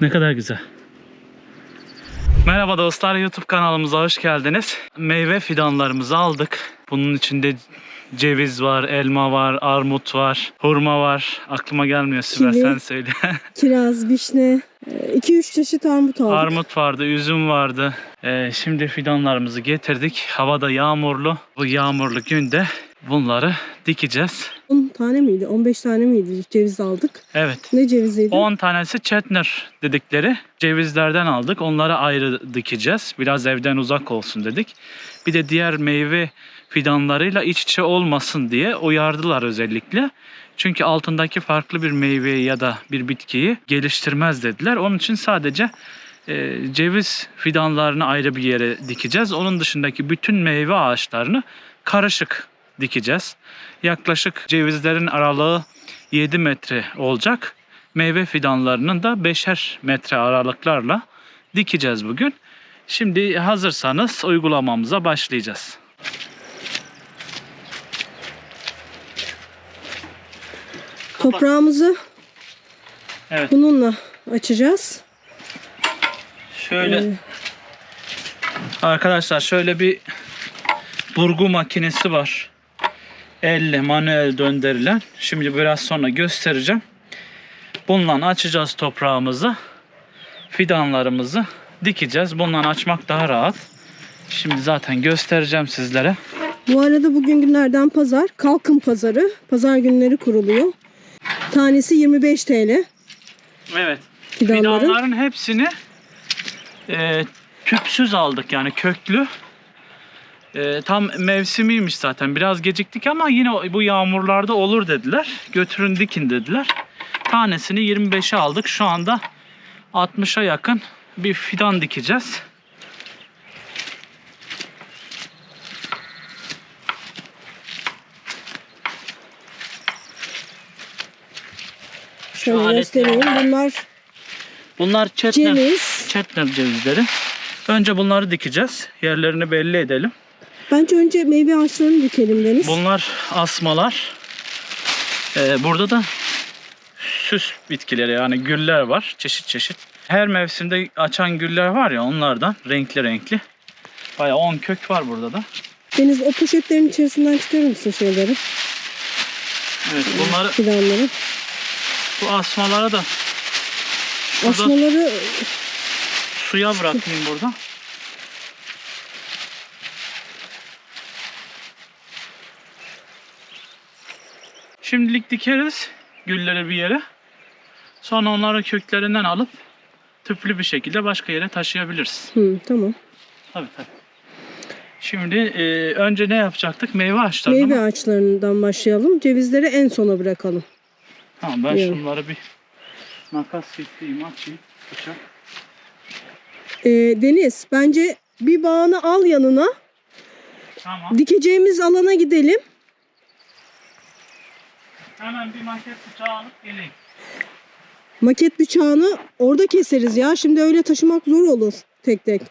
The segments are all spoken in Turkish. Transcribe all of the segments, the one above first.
Ne kadar güzel. Merhaba dostlar YouTube kanalımıza hoş geldiniz. Meyve fidanlarımızı aldık. Bunun içinde ceviz var, elma var, armut var, hurma var. Aklıma gelmiyor Sibel Kivi. sen söyle. Kiraz, vişne, 2-3 çeşit armut aldık. armut vardı, üzüm vardı. Ee, şimdi fidanlarımızı getirdik. Hava da yağmurlu. Bu yağmurlu günde bunları dikeceğiz. 10 tane miydi? 15 tane miydi ceviz aldık? Evet. Ne ceviziydi? 10 tanesi Chetner dedikleri cevizlerden aldık. Onları ayrı dikeceğiz. Biraz evden uzak olsun dedik. Bir de diğer meyve fidanlarıyla iç içe olmasın diye uyardılar özellikle. Çünkü altındaki farklı bir meyveyi ya da bir bitkiyi geliştirmez dediler. Onun için sadece e, ceviz fidanlarını ayrı bir yere dikeceğiz. Onun dışındaki bütün meyve ağaçlarını karışık dikeceğiz. Yaklaşık cevizlerin aralığı 7 metre olacak. Meyve fidanlarının da 5'er metre aralıklarla dikeceğiz bugün. Şimdi hazırsanız uygulamamıza başlayacağız. Toprağımızı Evet. bununla açacağız. Şöyle Ee, arkadaşlar şöyle bir burgu makinesi var. Elle manuel döndürülen. Şimdi biraz sonra göstereceğim. Bununla açacağız toprağımızı. Fidanlarımızı dikeceğiz. Bununla açmak daha rahat. Şimdi zaten göstereceğim sizlere. bu arada bugün günlerden pazar. Kalkın pazarı. Pazar günleri kuruluyor. Tanesi 25 TL. Evet. Fidanların. Fidanların hepsini e, tüpsüz aldık yani köklü. E, tam mevsimiymiş zaten. Biraz geciktik ama yine bu yağmurlarda olur dediler. Götürün dikin dediler. Tanesini 25'e aldık. Şu anda 60'a yakın bir fidan dikeceğiz. Şöyle aletler- göstereyim. Bunlar Bunlar Chetner, ceviz. Chetner cevizleri. Önce bunları dikeceğiz. Yerlerini belli edelim. Bence önce meyve ağaçlarını dikelim Deniz. Bunlar asmalar. Ee, burada da süs bitkileri yani güller var çeşit çeşit. Her mevsimde açan güller var ya onlardan renkli renkli. Bayağı 10 kök var burada da. Deniz o poşetlerin içerisinden çıkarır mısın şeyleri? Evet bunları Fidanları. bu asmalara da Asmaları suya bırakayım burada. Şimdilik dikeriz gülleri bir yere. Sonra onları köklerinden alıp tüplü bir şekilde başka yere taşıyabiliriz. Hı, tamam. Tabii tabii. Şimdi e, önce ne yapacaktık? Meyve ağaçlarını Meyve ağaçlarından başlayalım. Cevizleri en sona bırakalım. Tamam ben Evet. şunları bir makas getireyim açayım. Bıçak. Ee, Deniz bence bir bağını al yanına. Tamam. Dikeceğimiz alana gidelim. Hemen bir maket bıçağı alıp geleyim. Maket bıçağını orada keseriz ya. Şimdi öyle taşımak zor olur tek tek.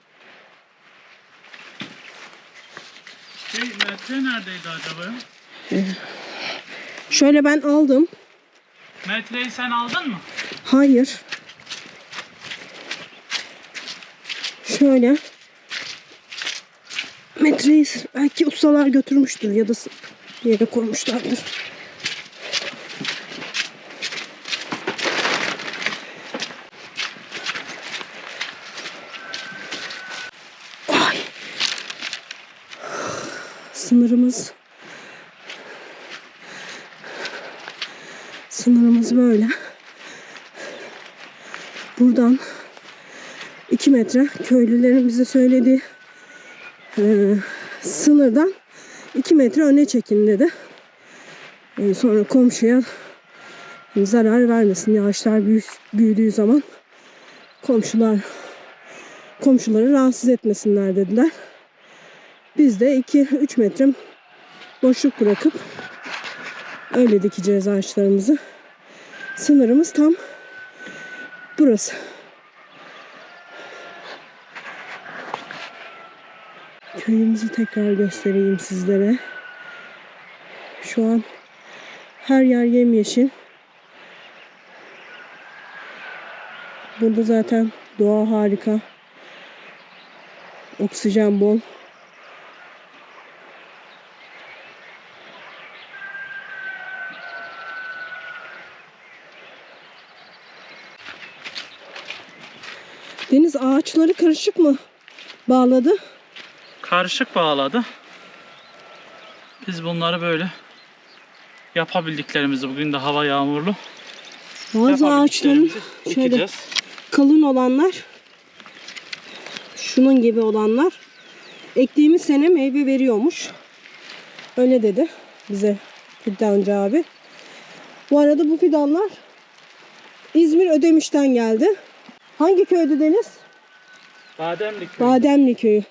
Şey, metre neredeydi acaba? ya? Şöyle ben aldım. Metreyi sen aldın mı? Hayır. Şöyle. Metreyi belki ustalar götürmüştür ya da bir yere koymuşlardır. Sınırımız Sınırımız böyle. Buradan 2 metre köylülerin bize söylediği eee, sınırdan 2 metre öne çekin dedi. Eee, sonra komşuya zarar vermesin. Yağışlar büyü- büyüdüğü zaman komşular komşuları rahatsız etmesinler dediler. Biz de 2-3 metre boşluk bırakıp öyle dikeceğiz ağaçlarımızı. Sınırımız tam burası. Köyümüzü tekrar göstereyim sizlere. Şu an her yer yemyeşil. Burada zaten doğa harika. Oksijen bol. Ağaçları karışık mı bağladı? Karışık bağladı. Biz bunları böyle yapabildiklerimizi bugün de hava yağmurlu. Bazı ağaçların şöyle dikeceğiz. kalın olanlar şunun gibi olanlar ektiğimiz sene meyve veriyormuş. Öyle dedi bize fidancı abi. Bu arada bu fidanlar İzmir Ödemiş'ten geldi. Hangi köyde Deniz? Bademli köyü. Bademli köyü.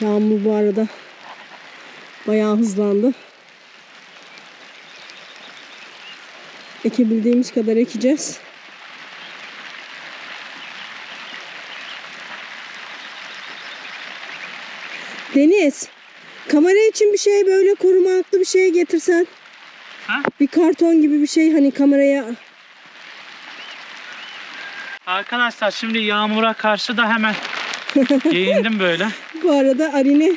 Yağmur bu arada bayağı hızlandı. Ekebildiğimiz kadar ekeceğiz. Deniz, kamera için bir şey böyle korumaklı bir şey getirsen. Ha? Bir karton gibi bir şey hani kameraya Arkadaşlar şimdi yağmura karşı da hemen giyindim böyle. Bu arada Arine,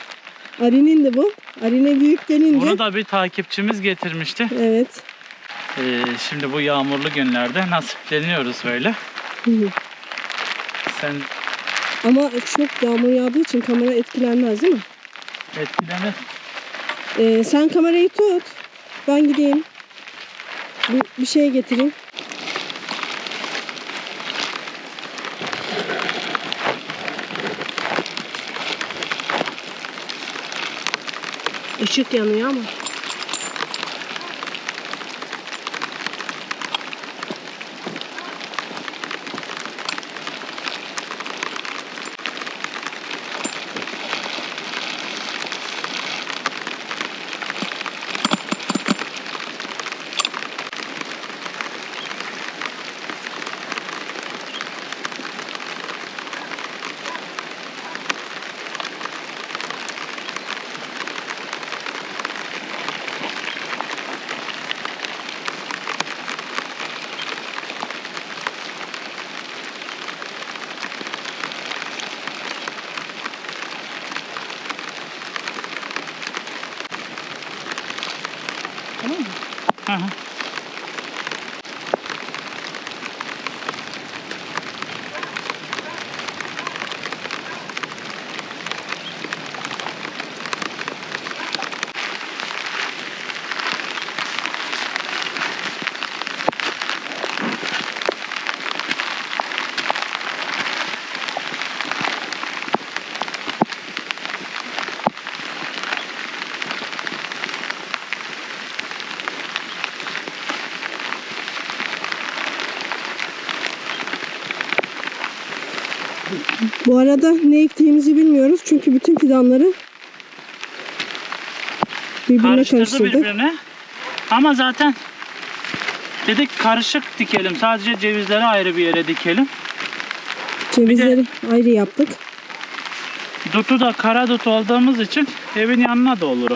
Arine'in de bu. Arine büyük denince. Bunu da bir takipçimiz getirmişti. Evet. Ee, şimdi bu yağmurlu günlerde nasipleniyoruz böyle. Sen Ama çok yağmur yağdığı için kamera etkilenmez değil mi? etkilenir. Ee, sen kamerayı tut. Ben gideyim. Bir, bir şey getireyim. Işık yanıyor ama. Hı hı. Bu arada ne ektiğimizi bilmiyoruz. Çünkü bütün fidanları birbirine Karıştırdı karıştırdık. birbirine. Ama zaten dedik karışık dikelim. Sadece cevizleri ayrı bir yere dikelim. Cevizleri ayrı yaptık. Dutu da kara dut olduğumuz için evin yanına da olur o.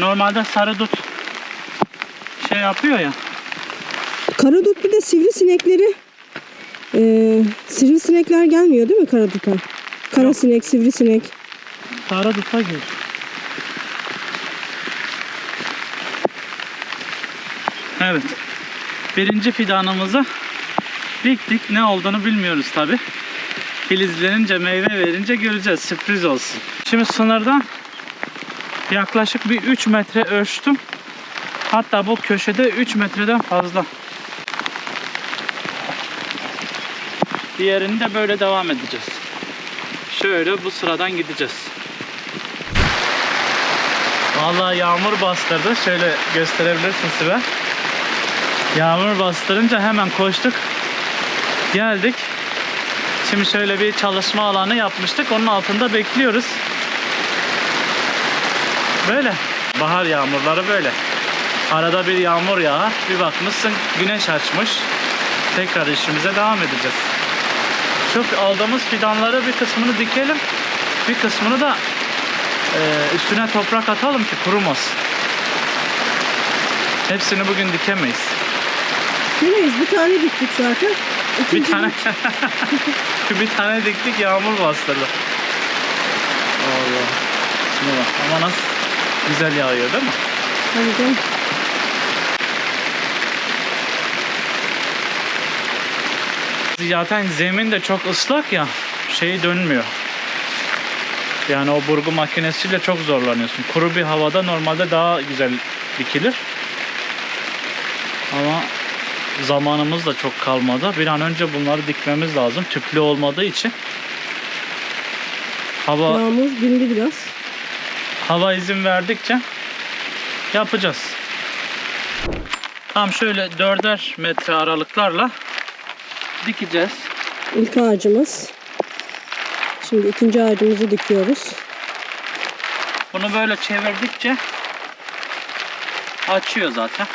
Normalde sarı dut şey yapıyor ya. Karadut bir de sivrisinekleri eee sivrisinekler gelmiyor değil mi karadut'a? Kara sinek, sivrisinek. Sarı duta gir. Evet. Birinci fidanımızı diktik. Ne olduğunu bilmiyoruz tabi. Filizlenince, meyve verince göreceğiz. Sürpriz olsun. Şimdi sınırdan yaklaşık bir 3 metre ölçtüm. Hatta bu köşede 3 metreden fazla. Diğerini de böyle devam edeceğiz. Şöyle bu sıradan gideceğiz. Vallahi yağmur bastırdı. Şöyle gösterebilirsin Sibel. Yağmur bastırınca hemen koştuk. Geldik. Şimdi şöyle bir çalışma alanı yapmıştık. Onun altında bekliyoruz. Böyle. Bahar yağmurları böyle. Arada bir yağmur yağar. Bir bakmışsın güneş açmış. Tekrar işimize devam edeceğiz. Şu aldığımız fidanları bir kısmını dikelim. Bir kısmını da e, üstüne toprak atalım ki kurumasın. Hepsini bugün dikemeyiz. Demeyiz bir tane diktik zaten. Bir İkinci tane bir tane diktik yağmur bastırdı. Allah. Şuna bak ama nasıl güzel yağıyor değil mi? Hadi canım. Zaten zemin de çok ıslak ya şey dönmüyor. Yani o burgu makinesiyle çok zorlanıyorsun. Kuru bir havada normalde daha güzel dikilir. Ama zamanımız da çok kalmadı. Bir an önce bunları dikmemiz lazım. Tüplü olmadığı için. Hava Yağmur dindi biraz. hava izin verdikçe yapacağız. Tam şöyle dörder metre aralıklarla dikeceğiz. İlk ağacımız. Şimdi ikinci ağacımızı dikiyoruz. Bunu böyle çevirdikçe açıyor zaten.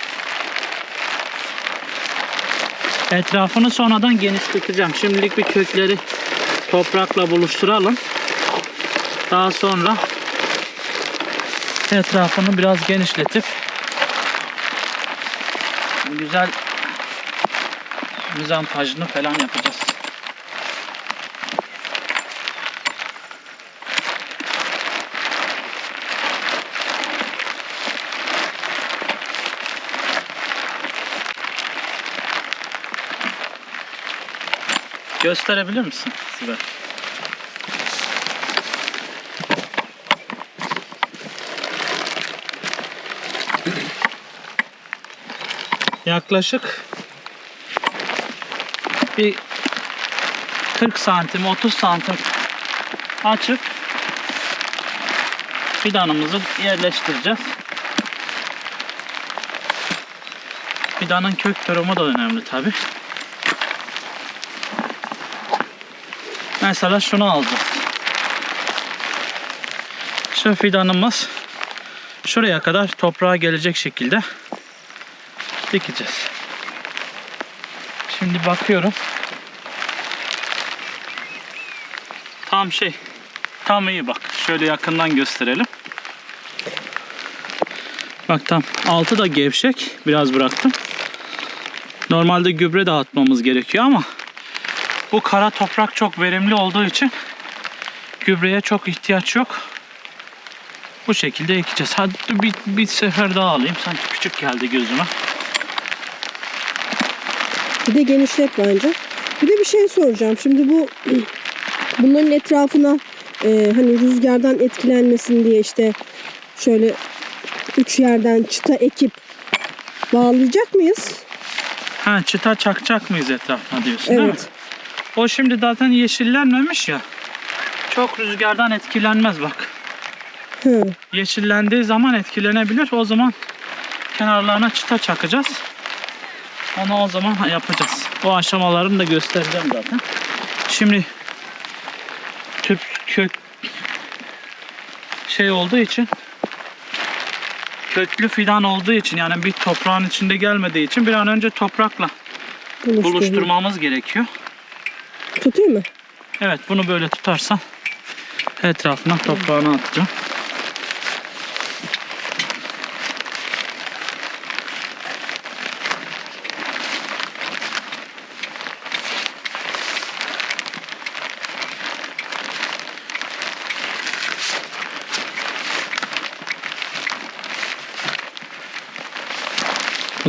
Etrafını sonradan genişleteceğim. Şimdilik bir kökleri toprakla buluşturalım. Daha sonra etrafını biraz genişletip güzel mizampajını falan yapacağız. Gösterebilir misin Sibel? Yaklaşık bir 40 santim 30 santim açıp fidanımızı yerleştireceğiz. Fidanın kök durumu da önemli tabi. Mesela şunu alacağız. Şu fidanımız şuraya kadar toprağa gelecek şekilde dikeceğiz. Şimdi bakıyorum. Tam şey. Tam iyi bak. Şöyle yakından gösterelim. Bak tam altı da gevşek. Biraz bıraktım. Normalde gübre dağıtmamız gerekiyor ama bu kara toprak çok verimli olduğu için gübreye çok ihtiyaç yok. Bu şekilde ekeceğiz. Hadi bir, bir sefer daha alayım. Sanki küçük geldi gözüme. Bir de genişlet bence. Bir de bir şey soracağım. Şimdi bu bunların etrafına e, hani rüzgardan etkilenmesin diye işte şöyle üç yerden çıta ekip bağlayacak mıyız? Ha çıta çakacak mıyız etrafına diyorsun değil mi? Evet. O şimdi zaten yeşillenmemiş ya. Çok rüzgardan etkilenmez bak. Hı. Yeşillendiği zaman etkilenebilir. O zaman kenarlarına çıta çakacağız. Onu o zaman yapacağız. O aşamalarını da göstereceğim zaten. Şimdi tüp kök şey olduğu için köklü fidan olduğu için yani bir toprağın içinde gelmediği için bir an önce toprakla Buluşturma. buluşturmamız gerekiyor. Tutayım mı? Evet bunu böyle tutarsan etrafına toprağını atacağım.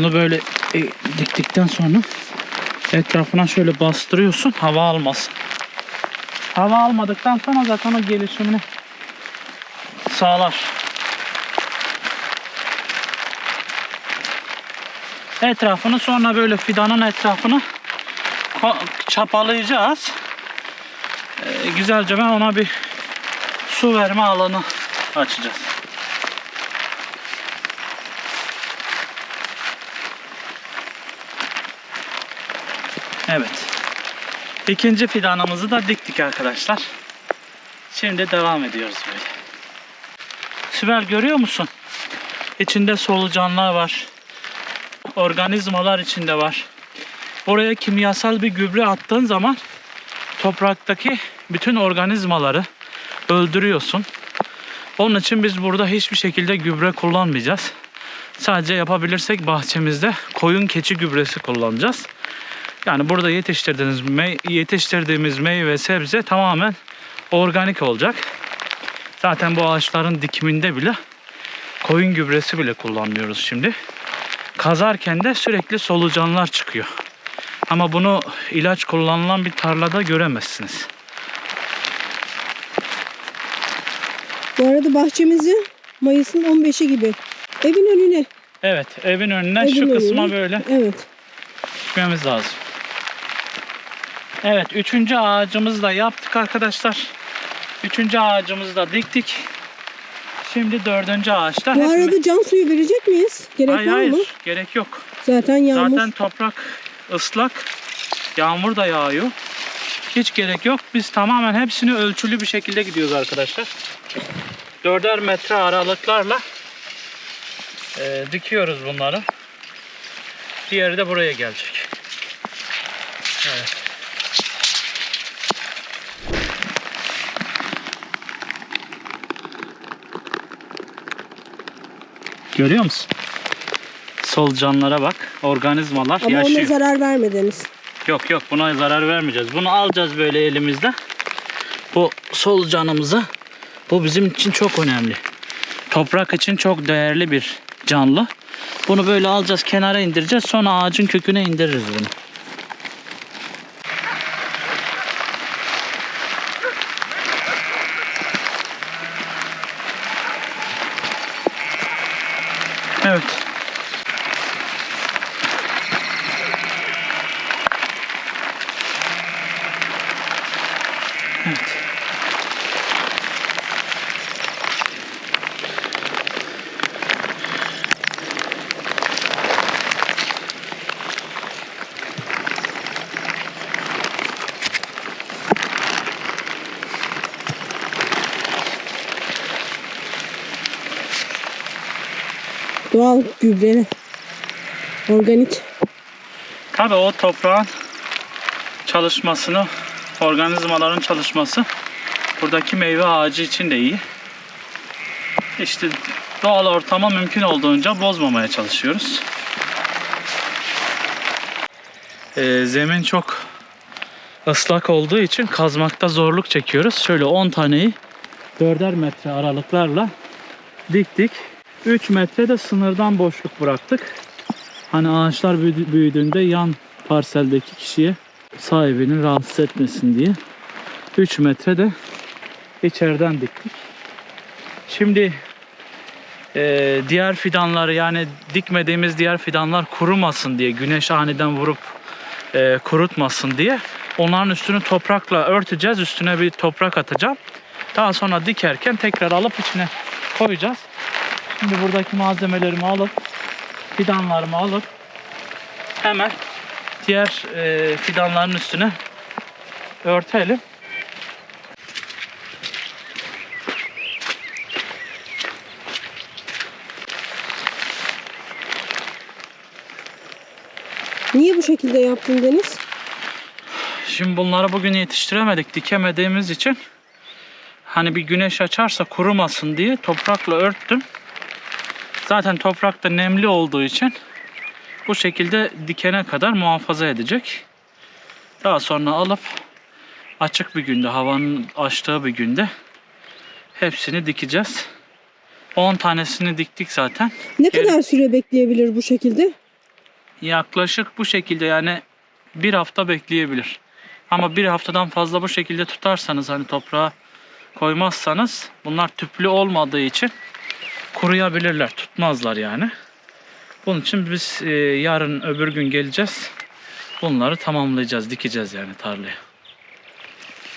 Bunu böyle e, diktikten sonra etrafına şöyle bastırıyorsun hava almasın. Hava almadıktan sonra zaten o gelişimini sağlar. Etrafını sonra böyle fidanın etrafını çapalayacağız. Ee, güzelce ben ona bir su verme alanı açacağız. Evet. İkinci fidanımızı da diktik arkadaşlar. Şimdi devam ediyoruz böyle. Sibel görüyor musun? İçinde solucanlar var. Organizmalar içinde var. Oraya kimyasal bir gübre attığın zaman topraktaki bütün organizmaları öldürüyorsun. Onun için biz burada hiçbir şekilde gübre kullanmayacağız. Sadece yapabilirsek bahçemizde koyun keçi gübresi kullanacağız. Yani burada yetiştirdiğimiz mey- yetiştirdiğimiz meyve sebze tamamen organik olacak. Zaten bu ağaçların dikiminde bile koyun gübresi bile kullanmıyoruz şimdi. Kazarken de sürekli solucanlar çıkıyor. Ama bunu ilaç kullanılan bir tarlada göremezsiniz. Bu arada bahçemizi Mayıs'ın 15'i gibi evin önüne. Evet, evin önünden evin şu kısma önüne- böyle Evet. gitmemiz lazım. Evet, üçüncü ağacımızı da yaptık arkadaşlar. Üçüncü ağacımızı da diktik. Şimdi dördüncü ağaçta. Bu hepimiz- arada can suyu verecek miyiz? Gerek hayır, var hayır, mı? gerek yok. Zaten yağmur. Zaten toprak ıslak. Yağmur da yağıyor. Hiç gerek yok. Biz tamamen hepsini ölçülü bir şekilde gidiyoruz arkadaşlar. Dörder metre aralıklarla e, dikiyoruz bunları. Diğeri de buraya gelecek. Görüyor musun? Solucanlara bak. Organizmalar Ama yaşıyor. ona zarar vermediniz. Yok yok buna zarar vermeyeceğiz. Bunu alacağız böyle elimizde. Bu solucanımızı. Bu bizim için çok önemli. Toprak için çok değerli bir canlı. Bunu böyle alacağız kenara indireceğiz. Sonra ağacın köküne indiririz bunu. Evet. Doğal gübreli. Organik. Tabii o toprağın çalışmasını, organizmaların çalışması buradaki meyve ağacı için de iyi. İşte doğal ortama mümkün olduğunca bozmamaya çalışıyoruz. Ee, zemin çok ıslak olduğu için kazmakta zorluk çekiyoruz. Şöyle 10 taneyi 4'er metre aralıklarla diktik. 3 metre de sınırdan boşluk bıraktık. Hani ağaçlar büyüdü- büyüdüğünde yan parseldeki kişiye sahibini rahatsız etmesin diye 3 metre de içeriden diktik. Şimdi e, diğer fidanları yani dikmediğimiz diğer fidanlar kurumasın diye güneş aniden vurup e, kurutmasın diye onların üstünü toprakla örteceğiz. Üstüne bir toprak atacağım. Daha sonra dikerken tekrar alıp içine koyacağız. Şimdi buradaki malzemelerimi alıp fidanlarımı alıp hemen diğer e, fidanların üstüne örtelim. Niye bu şekilde yaptın Deniz? Şimdi bunları bugün yetiştiremedik dikemediğimiz için hani bir güneş açarsa kurumasın diye toprakla örttüm. Zaten toprak da nemli olduğu için bu şekilde dikene kadar muhafaza edecek. Daha sonra alıp açık bir günde havanın açtığı bir günde hepsini dikeceğiz. 10 tanesini diktik zaten. Ne Evet. kadar süre bekleyebilir bu şekilde? Yaklaşık bu şekilde yani bir hafta bekleyebilir. Ama bir haftadan fazla bu şekilde tutarsanız hani toprağa koymazsanız bunlar tüplü olmadığı için kuruyabilirler. Tutmazlar yani. Bunun için biz e, yarın öbür gün geleceğiz. Bunları tamamlayacağız. Dikeceğiz yani tarlaya.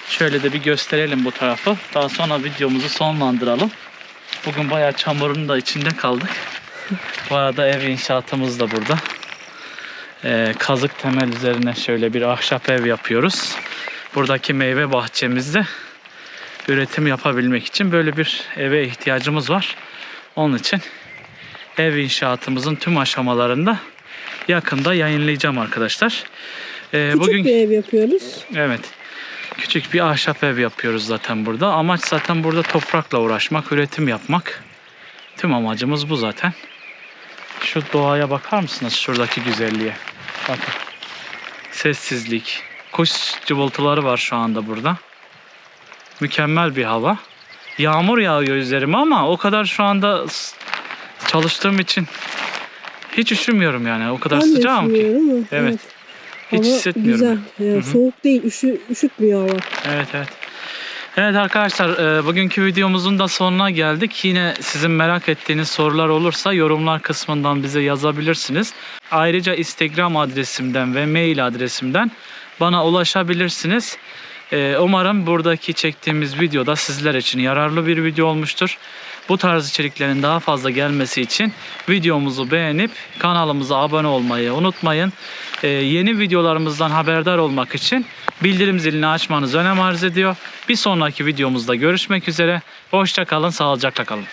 Şöyle de bir gösterelim bu tarafı. Daha sonra videomuzu sonlandıralım. Bugün bayağı çamurun da içinde kaldık. Bu arada ev inşaatımız da burada. Ee, kazık temel üzerine şöyle bir ahşap ev yapıyoruz. Buradaki meyve bahçemizde üretim yapabilmek için böyle bir eve ihtiyacımız var. Onun için ev inşaatımızın tüm aşamalarında yakında yayınlayacağım arkadaşlar. Ee, Küçük bugün bir ev yapıyoruz. evet küçük bir ahşap ev yapıyoruz zaten burada. Amaç zaten burada toprakla uğraşmak, üretim yapmak. Tüm amacımız bu zaten. Şu doğaya bakar mısınız şuradaki güzelliğe? Bakın. Sessizlik. Kuş cıvıltıları var şu anda burada. Mükemmel bir hava. Yağmur yağıyor üzerime ama o kadar şu anda çalıştığım için hiç üşümüyorum yani. O kadar Ben sıcağım ki. ama Evet. Hiç Hava hissetmiyorum. Güzel. Yani Hı hı. soğuk değil. Üşü, üşütmüyor hava. Evet evet. Evet arkadaşlar e, bugünkü videomuzun da sonuna geldik. Yine sizin merak ettiğiniz sorular olursa yorumlar kısmından bize yazabilirsiniz. Ayrıca Instagram adresimden ve mail adresimden bana ulaşabilirsiniz. E, Umarım buradaki çektiğimiz videoda sizler için yararlı bir video olmuştur. Bu tarz içeriklerin daha fazla gelmesi için videomuzu beğenip kanalımıza abone olmayı unutmayın. E, yeni videolarımızdan haberdar olmak için bildirim zilini açmanız önem arz ediyor. Bir sonraki videomuzda görüşmek üzere. Hoşça kalın, sağlıcakla kalın.